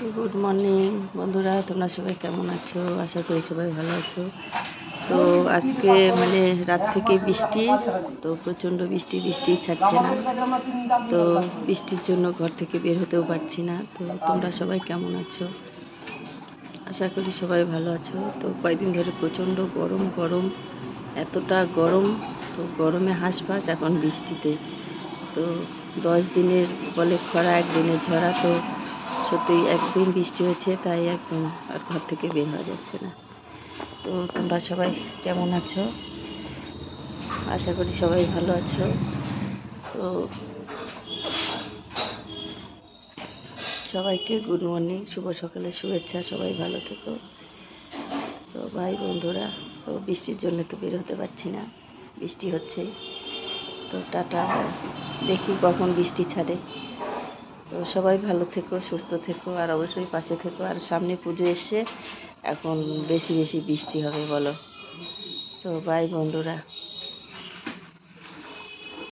Good morning বন্ধুরা, তোমরা সবাই কেমন আছো? আশা করি সবাই ভালো আছো। তো আজকে মানে রাত থেকে বৃষ্টি, তো প্রচণ্ড বৃষ্টি বৃষ্টি ছাড়ছে না। তো বৃষ্টির জন্য ঘর থেকে বের হতেও পারছি না। তো তোমরা সবাই কেমন আছো? আশা করি সবাই ভালো আছো। তো কয়েকদিন ধরে প্রচণ্ড গরম গরম, এতটা গরম। তো গরমে হাঁসফাঁস, এখন বৃষ্টিতে। তো দশ দিনের বলে খরা, একদিনের ঝরা। তো সত্যি একদিন বৃষ্টি হয়েছে তাই একদম আর ঘর থেকে বের হওয়া যাচ্ছে না। তো তোমরা সবাই কেমন আছো? আশা করি সবাই ভালো আছো। তো সবাইকে গুড মর্নিং, শুভ সকালে শুভেচ্ছা, সবাই ভালো থেকো। তো ভাই, বন্ধুরা, তো বৃষ্টির জন্য তো বের হতে পারছি না, বৃষ্টি হচ্ছে। তো টাটা, দেখি কখন বৃষ্টি ছাড়ে। তো সবাই ভালো থেকো, সুস্থ থেকো, আর অবশ্যই পাশে থেকো। আর সামনে পুজো এসছে এখন বেশি বেশি বৃষ্টি হবে, বলো। তো বাই বন্ধুরা।